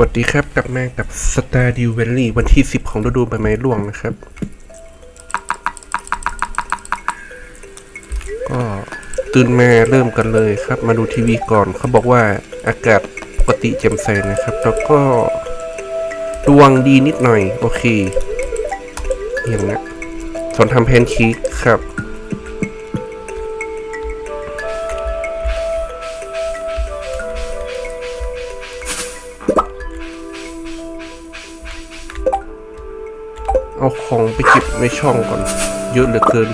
วัสดีครับกลับมากับ Star d e w v a l l y วันที่ 10 ของฤดูใบไม้ร่วงนะครับ ก็ตื่นมาเริ่มกันเลยครับ มาดูทีวีก่อนเขาบอกว่าอากาศปกติแจ่มใสนะครับ แล้วก็ดวงดีนิดหน่อย โอเคอย่างนะสอนทำแพนเค้กครับ ช่องก่อน เยอะเหลือเกิน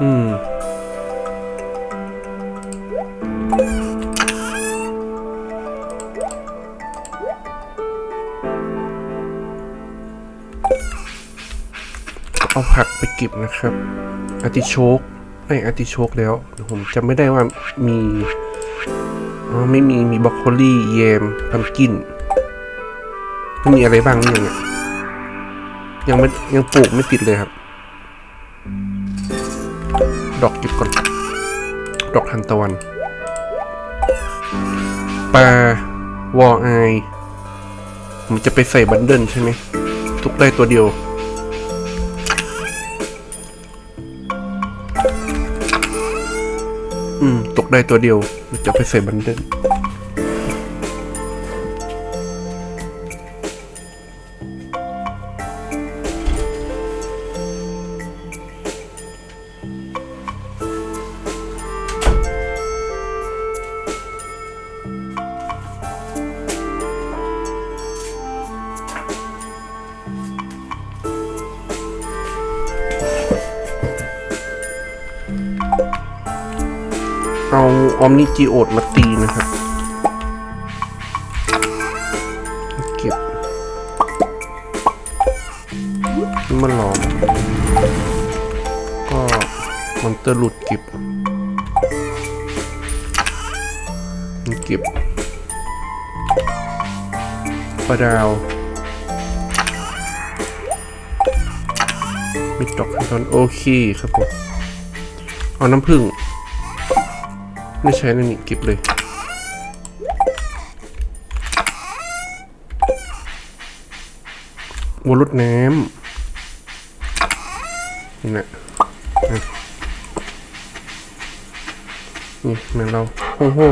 อืมเอาผักไปเก็บนะครับอาติโชก ไม่อาติโชกแล้วเดี๋ยวผมจำไม่ได้ว่ามีอ๋อไม่มีมีบรอกโคลี่แยมพัมกินไม่มีอะไรบ้างนี่ยังเนี่ยยังไม่ยังปลูกไม่ติดเลยครับ ดอกเก็บก่อน ดอกทันตะวันปลาวอไอผมจะไปใส่บันเดิลใช่ไหมทุกได้ตัวเดียว อืม ตกได้ตัวเดียว จะไปใส่บันเดิล นิจิโอดมาตีนะครับ เก็บนี่มันหลอม ก็มอนเตอร์หลุดเก็บนี่เก็บปลาดาวมิดดอกขั้นตอนโอเคครับผม เอาน้ำผึ้ง ไม่ใช้นั่นนี่เก็บเลย วัวรดน้ำนี่นะนี่แม่เราห้องห้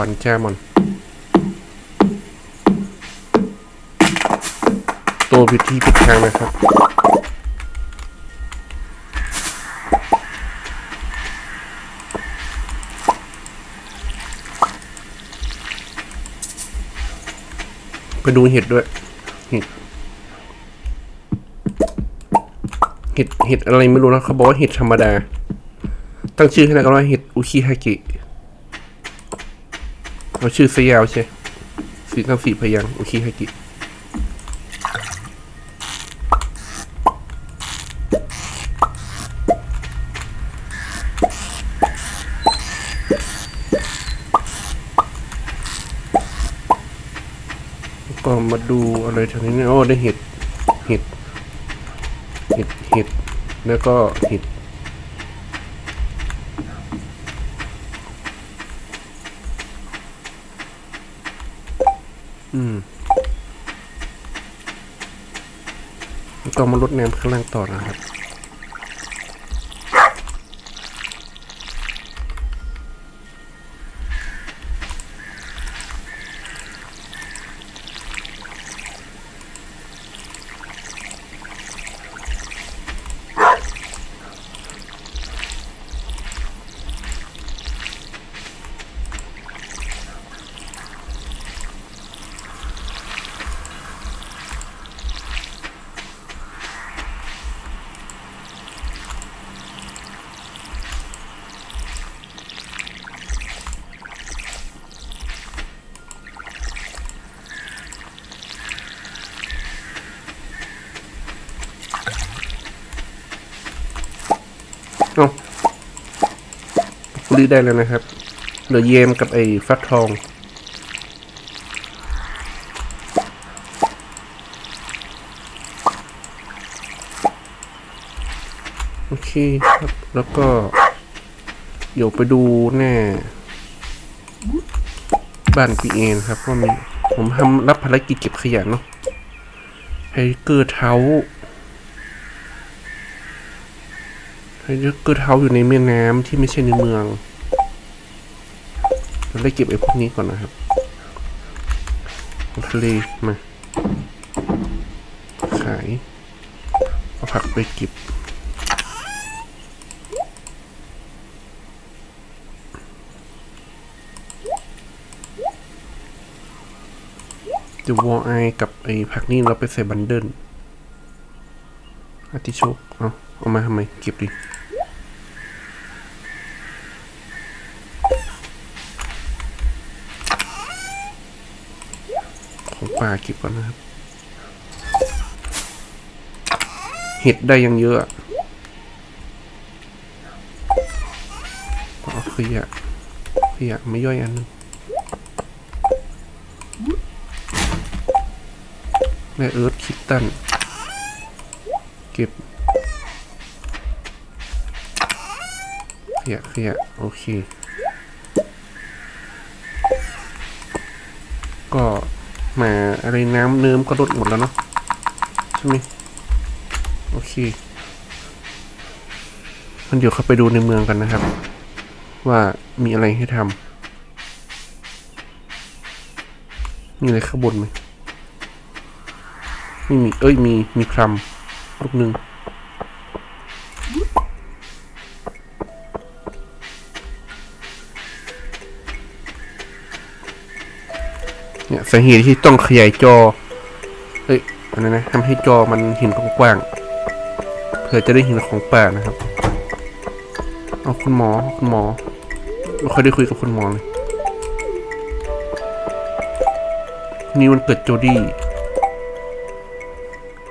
วันแจ้มัน ตัวพิธีผิดทางนะครับไปดูเห็ดด้วย เห็ด เห็ด เห็ดอะไรไม่รู้นะเขาบอกว่าเห็ดธรรมดา ตั้งชื่อให้นะก็ว่าเห็ดอุคิฮากิ เราชื่อเซยาวใช่สีทั้งสี่พยางค์อุคิฮากิก็มาดูอะไรแถวนี้โอ้ได้เห็ด เห็ด เห็ด เห็ด แล้วก็เห็ด อืมต้องมาลดน้ำข้างล่างต่อนะครับ อรี่ได้แล้วนะครับเหลือเยมกับไอ้ฟักทอง โอเคครับ แล้วก็ เดี๋ยวไปดูแน่บ้านปีเอ็นครับว่ามีผมทำรับภารกิจเก็บขยะเนาะไฮเกอร์เท้าไฮเกอร์เท้าอยู่ในแม่น้ำที่ไม่ใช่ในเมือง ได้เก็บไอ้พวกนี้ก่อนนะครับทะเลมาขายเอาผักไปเก็บเดี๋ยววอไอกับไอ้ผักนี่เราไปใส่บันเดิลอาติโชกเอาเอามาทำไมเก็บดิ ป่าเก็บก่อนนะครับ เห็ดได้ยังเยอะเอาขยะขยะไม่ย่อยอันนึงแม่เอิร์ธคิดตัน เก็บขยะขยะโอเค ก็มา อะไรน้ำเนิ้มก็ลดหมดแล้วเนาะใช่ไหมโอเค มันเดี๋ยวเข้าไปดูในเมืองกันนะครับ ว่ามีอะไรให้ทำมีอะไรข้างบนไหมไม่มี เอ้ยมีมีครัมลูกหนึ่ง เนี่ยสาเหตุที่ต้องขยายจอ เอ้ยอันนั้นนะทำให้จอมันเห็นกว้างๆเพื่อจะได้เห็นของแป่านะครับ เอาคุณหมอคุณหมอไม่ค่อยได้คุยกับคุณหมอเลยนี่มันเกิดโจดี้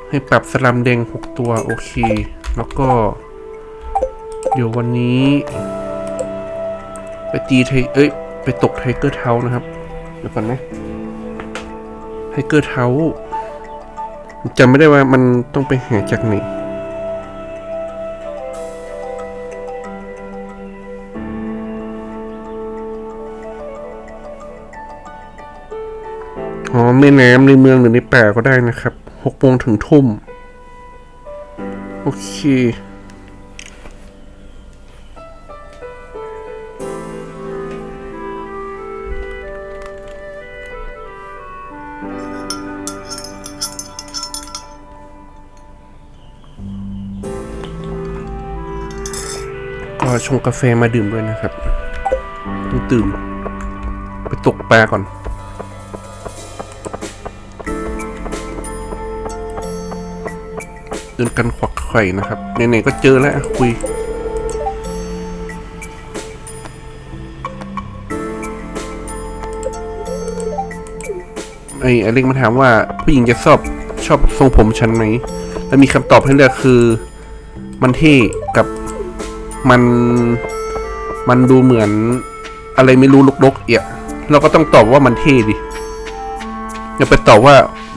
ให้ปรับสลัมแดงหกตัว โอเค แล้วก็ เดี๋ยววันนี้ ไปตีไทเอ้ย ไปตกไทเกอร์เท้านะครับ เดี๋ยวก่อนนะ เกอร์เท้าจำไม่ได้ว่ามันต้องไปหาจากไหนอ๋อแม่น้ำในเมืองหรือในป่าก็ได้นะครับหกโมงถึงทุ่ม โอเค ชงกาแฟมาดื่มด้วยนะครับตื่นไปตกปลาก่อนเดินกันขวักไข่นะครับไหนๆก็เจอแล้วคุยไอ้อเล็กมาถามว่าผู้หญิงจะชอบชอบทรงผมฉันไหม แล้วมีคำตอบให้เลือกคือ มันเท่กับ มันมันดูเหมือนอะไรไม่รู้ลกๆเอียเราก็ต้องตอบว่ามันเท่ดิอย่าไปตอบว่า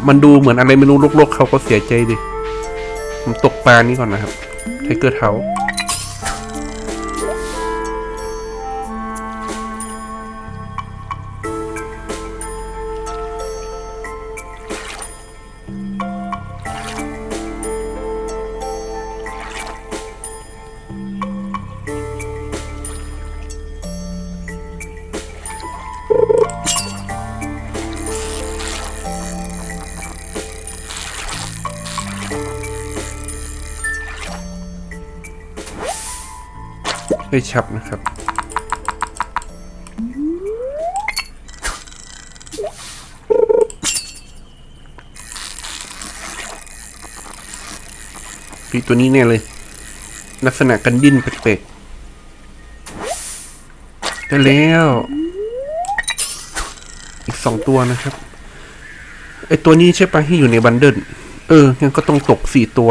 มันดูเหมือนอะไรไม่รู้ลกๆเขาก็เสียใจดิผมตกปลานี้ก่อนนะครับไทเกอร์เท้า ได้ชับนะครับ ปีตัวนี้แน่เลย ลักษณะกันดิ้นแปลกๆได้แล้ว อีกสองตัวนะครับ ไอตัวนี้ใช่ปะที่อยู่ในบันเดิลเอองั้นก็ต้องตกสี่ตัว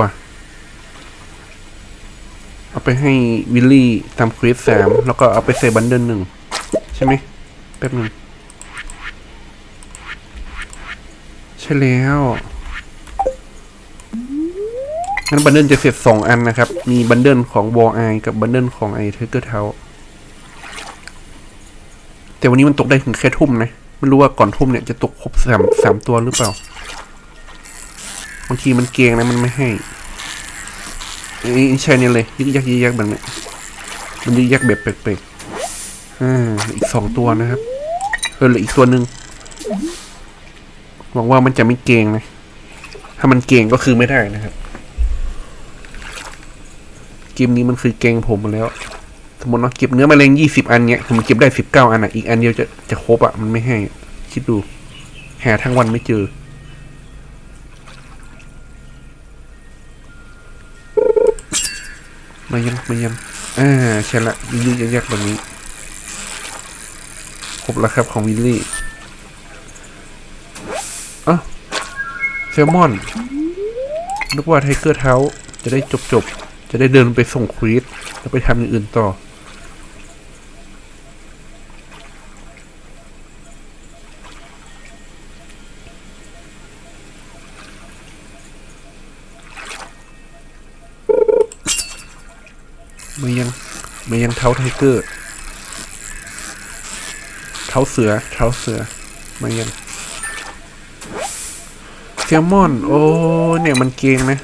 เอาไปให้วิลลี่ทำควีสสามแล้วก็เอาไปใส่บันเดิลหนึ่งใช่ไหมแป๊บหนึ่งใช่แล้วงั้นบันเดิลจะเสร็จสองอันนะครับ มีบันเดิลของวอลไอกับบันเดิลของไอเทเกอร์เทาแต่วันนี้มันตกได้ถึงแค่ทุ่มนะ ไม่รู้ว่าก่อนทุ่มเนี่ยจะตกครบสามสามตัวหรือเปล่าบางทีมันเกงนะมันไม่ให้ ใช่เนี่ยเลยยึกยักยึกยักแบบเนี้ยมันยึกยักแบบแปลกๆอ่าอีกสองตัวนะครับเออเหลืออีกตัวหนึ่งหวังว่ามันจะไม่เกงนะถ้ามันเกงก็คือไม่ได้นะครับเกมนี้มันคือเกงผมมาแล้วสมมติว่าเก็บเนื้อแมลงยี่สิบอันเนี้ยผมเก็บได้สิบเก้าอันอะอีกอันเดียวจะจะครบอะมันไม่ให้ คิดดู หาทั้งวันไม่เจอ มายังมายังอ่าใช่ละวิลลี่ยักแบบนี้ครบแล้วครับของวิลลี่อะแซลมอนนึกว่าไทเกอร์เท้าจะได้จบจบจะได้เดินไปส่งควีตแล้วไปทำอย่างอื่นต่อ มายังมายังเท้าไทเกอร์เท้าเสือเท้าเสือมายังแซลมอน โอ้เนี่ยมันเกงนะ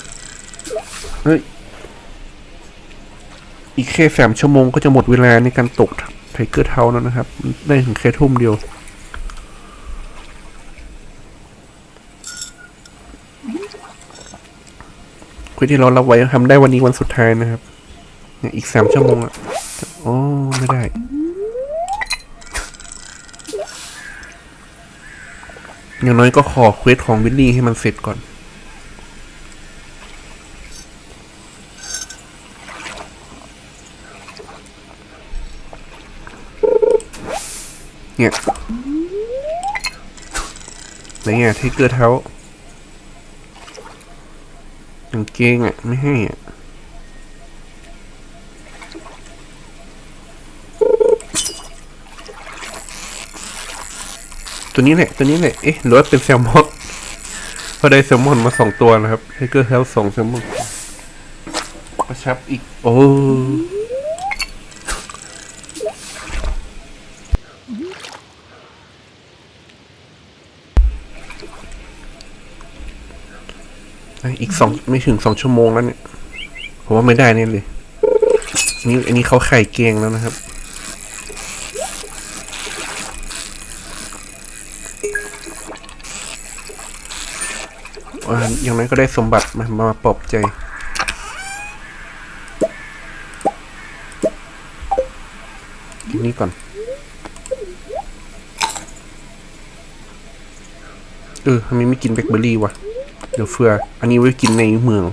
เฮ้ยอีกแค่สามชั่วโมงก็จะหมดเวลาในการตกไทเกอร์เท้าแล้วนะครับ ได้ถึงแค่ทุ่มเดียวคุยที่เรารับไว้ทำได้วันนี้วันสุดท้ายนะครับ เนี่ยอีกสามชั่วโมงอะโอ้ไม่ได้ อย่างน้อยก็ขอเควสของวิลลี่ให้มันเสร็จก่อน เนี่ยไหนอะที่เกลือเท้าอย่างเกงอะ ไม่ให้อะ ตัวนี้แหละตัวนี้แหละเอ๊ะหรือว่าเป็นแซลมอนพอได้แซลมอนมาสองตัวนะครับไทเกอร์เฮลสองแซลมอนกระชับอีก โอ้อีกสองไม่ถึงสองชั่วโมงแล้วเนี่ย ผมว่าไม่ได้เนี่ยเลยอันนี้อันนี้เขาไข่เกงแล้วนะครับ อย่างนั้นก็ได้สมบัติมามาปลอบใจ กินนี้ก่อน เออทำไมไม่กินแบล็คเบอร์รี่วะ เดี๋ยวเฟือ อันนี้ไว้กินในเมือง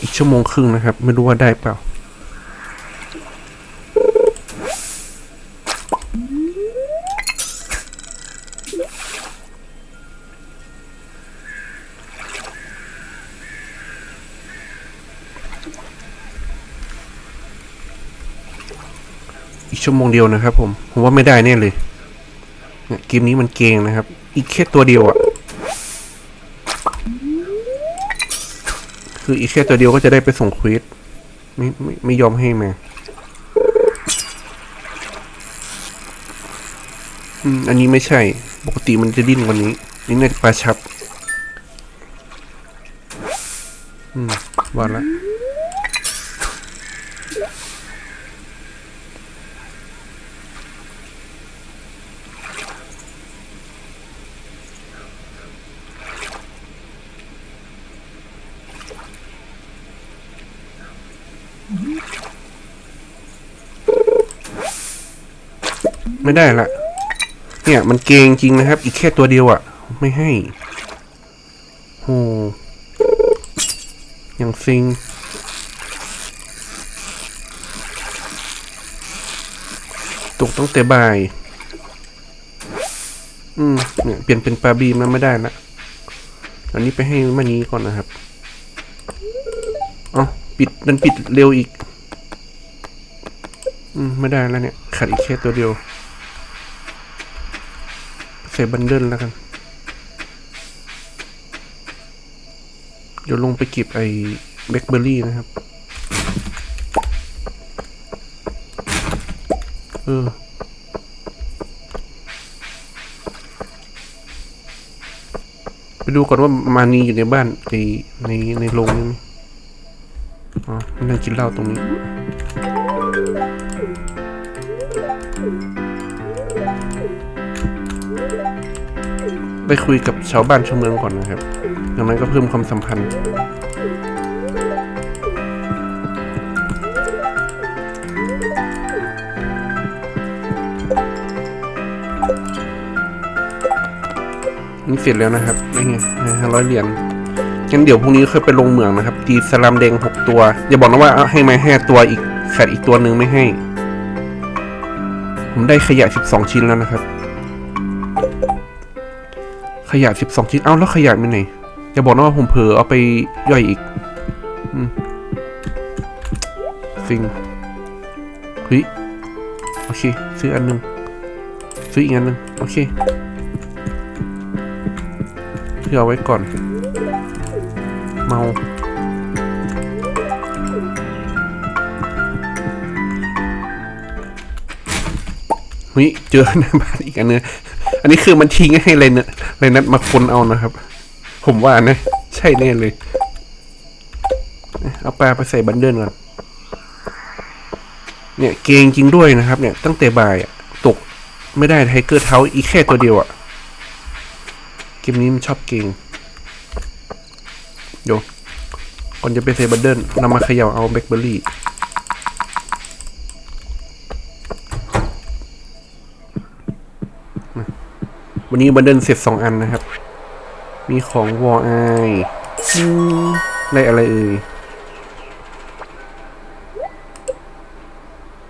อีกชั่วโมงครึ่งนะครับ ไม่รู้ว่าได้เปล่า ชั่วโมงเดียวนะครับ ผม ผมว่าไม่ได้แน่เลยเนี่ยเกมนี้มันเกงนะครับ อีกแค่ตัวเดียวอะ่ะ คืออีกแค่ตัวเดียวก็จะได้ไปส่งควีสไม่ไม่ไม่ยอมให้มาอืมอันนี้ไม่ใช่ ปกติมันจะดิ้นกว่านี้ นี่น่าจะปลาชับ อืมว่าละ ไม่ได้ละ เนี่ยมันเกงจริงนะครับ อีกแค่ตัวเดียวอะ่ะ ไม่ให้โหอ้ยังซิงตกตั้งแต่บ่าย อืม เนี่ย เปลี่ยนเป็นปลาบีมแล้วไม่ได้ละ อันนี้ไปให้มันนี้ก่อนนะครับ เออปิดมันปิดเร็วอีก อืม ไม่ได้แล้วเนี่ย ขาดอีกแค่ตัวเดียว ส่บันเดิลแล้วกัน เดี๋ยวลงไปเก็บไอ้แบล็คเบอร์รี่นะครับ เออไปดูก่อนว่ามานีอยู่ในบ้านในในในโรงนี่ไหมอ๋อนั่งกินเหล้าตรงนี้ ไปคุยกับชาวบ้านชาวเมืองก่อนนะครับอย่างนั้นก็เพิ่มความสัมพันธ์ นี่เสร็จแล้วนะครับนี่ไงห้าร้อยเหรียญงั้นเดี๋ยวพรุ่งนี้ค่อยไปลงเหมืองนะครับตีสลามแดงหกตัว อย่าบอกนะว่าเอาให้มาห้าตัวอีกขาดอีกตัวหนึ่งไม่ให้ ผมได้ขยะสิบสองชิ้นแล้วนะครับ ขยะสิบสองชิ้น เอ้าแล้วขยะไปไหนอย่าบอกนะว่าผมเผลอเอาไปย่อยอีกอืมฟิงเฮ้ยโอเค ซื้ออันหนึ่งซื้ออีกอันหนึ่งโอเคเพื่อเอาไว้ก่อน เมาเฮ้ยเจอหน้าบ้านอีกอันเนึง อันนี้คือมันทิ้งให้เลยเนะเลยนัดมาคนเอานะครับ ผมว่านะ ใช่แน่เลย เอาปลาไปใส่บันเดิลก่อนเนี่ยเกงจริงด้วยนะครับ เนี่ย ตั้งแต่บ่ายตกไม่ได้ไทเกอร์เท้าอีแค่ตัวเดียวอะเกมนี้มันชอบเกงเดี๋ยวก่อนจะไปใส่บันเดิลนำมาเขย่าเอาแบล็คเบอร์รี่ วันนี้บันเดิลเสร็จสองอันนะครับ มีของวอไอได้อะไรเอ่ย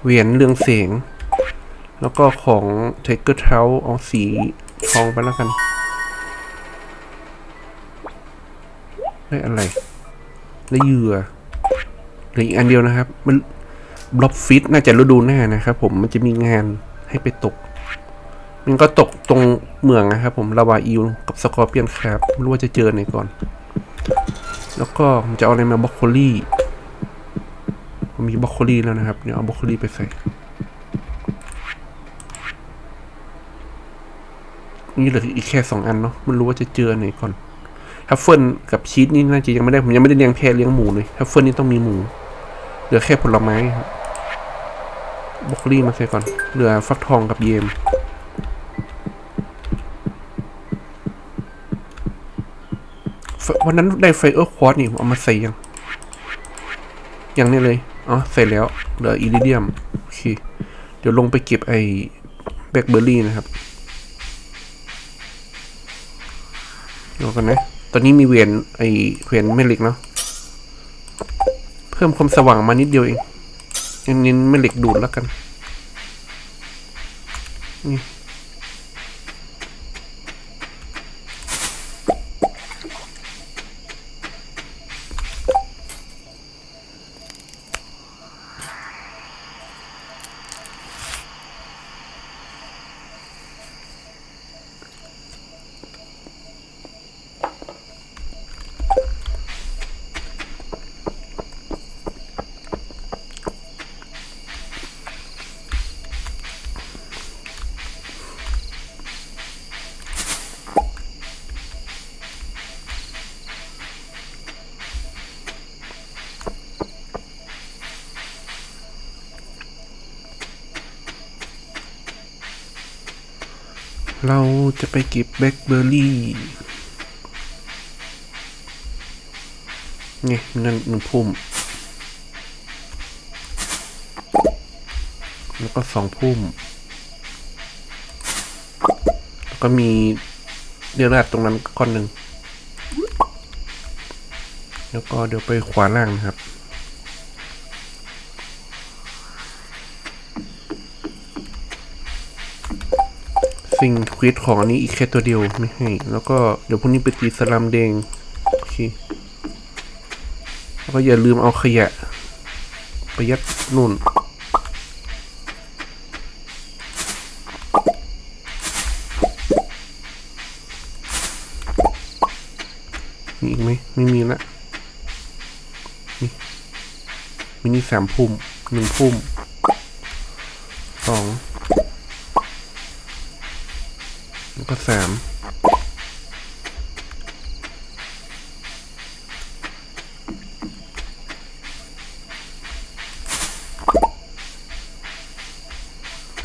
เหวียนเรืองเสียง แล้วก็ของเทเกอร์เท้าเอาสีทองไปแล้วกัน ได้อะไรได้เหยื่อเหลืออีกอันเดียวนะครับ มันบล็อบฟิตน่าจะฤดูหน้านะครับผมมันจะมีงานให้ไปตก มันก็ตกตรงเหมืองนะครับผมลาวาอิวกับสกอร์เปียนครับไม่รู้ว่าจะเจอไหนก่อน แล้วก็ผมจะเอาอะไรมาบล็อกโคลี่ผมมีบล็อกโคลี่แล้วนะครับ เดี๋ยวเอาบล็อกโคลี่ไปใส่นี่เหลืออีกแค่สองอันเนาะไมันรู้ว่าจะเจอไหนก่อนทัฟเฟิลกับชีสนี่น่าจะยังไม่ได้ผมยังไม่ได้เลี้ยงแพะเลี้ยงหมูเลยทัฟเฟิลนี่ต้องมีหมูเหลือแค่ผลไม้ครับบล็อกโคลี่มาใส่ก่อนเหลือฟักทองกับเยม ไฟ วันนั้นได้ไฟเออร์ควอตนี่เอามาใส่ยังยังนี่เลยอ๋อใส่แล้วเหลืออิริเดียมโอเคเดี๋ยวลงไปเก็บไอ้แบล็คเบอร์รี่นะครับเดี๋ยวกันนะ ตอนนี้มีเวียนไอ้เวียนแม่เหล็กเนาะเพิ่มความสว่างมานิดเดียวเองยังเน้นแม่เหล็กดูดแล้วกันนี่ เราจะไปเก็บแบล็คเบอร์รี่ไงนั่นหนึ่งพุ่ม แล้วก็สองพุ่ม แล้วก็มีเนื้อราดตรงนั้นก้อนหนึ่ง แล้วก็เดี๋ยวไปขวาล่างนะครับ สิ่งควิดของอันนี้อีกแค่ตัวเดียวไม่ให้ แล้วก็เดี๋ยวพรุ่งนี้ไปตีสลามแดงโอเคแล้วก็อย่าลืมเอาขยะไปยัดนู่นมีอีกไหมไม่มีละมีมินิสามพุ่มหนึ่งพุ่ม สาม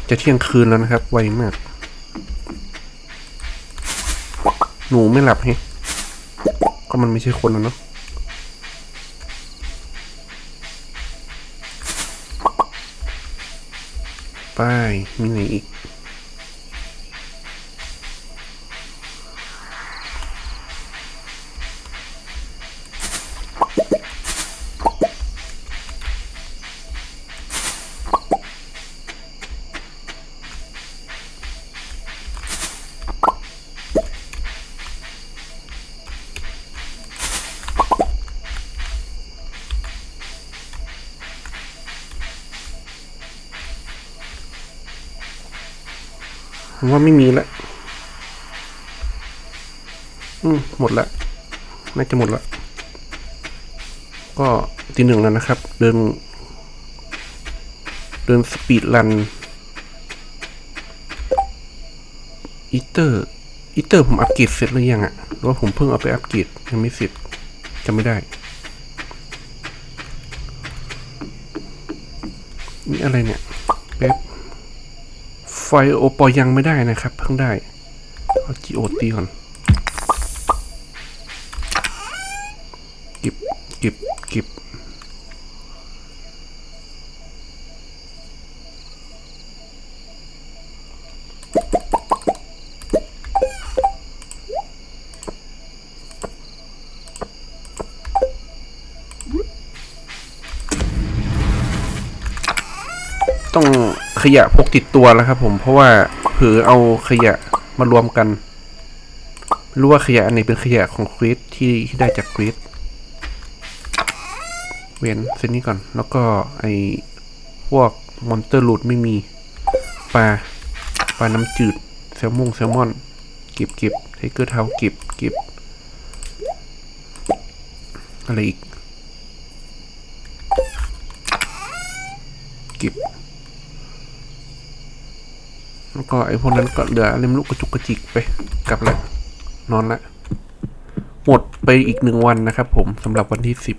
จะเที่ยงคืนแล้วนะครับ ไวมาก หนูไม่หลับให้ก็มันไม่ใช่คนนะเนาะไปมีไหนอีก ผมว่าไม่มีละอืมหมดละน่าจะหมดละก็ทีหนึ่งแล้วนะครับ เดิน เดินสปีดรันอีเตอร์อีเตอร์ผมอัปเกรดเสร็จหรือยังอะหรือว่าผมเพิ่งเอาไปอัปเกรดยังไม่เสร็จจำไม่ได้นี่อะไรเนี่ยแป๊บ ไฟโอปอยังไม่ได้นะครับ เพิ่งได้ เอาจีโอตีก่อนเก็บเก็บเก็บต้อง ขยะพกติดตัวแล้วครับ ผมเพราะว่าเผลอเอาขยะมารวมกันไม่รู้ว่าขยะอันไหนเป็นขยะของคริสที่ที่ได้จากคริสเว้นเส้นนี้ก่อน แล้วก็ไอพวกมอนเตอร์ลูดไม่มีปลาปลาน้ำจืดแซลมงแซลมอนเก็บเก็บไทเกอร์เท้าเก็บเก็บอะไรอีก เก็บ แล้วก็ไอ้พวกนั้นก็เหลืออะไรไม่รู้กระจุกกระจิกไปกลับแล้วนอนละหมดไปอีกหนึ่งวันนะครับผมสำหรับวันที่สิบ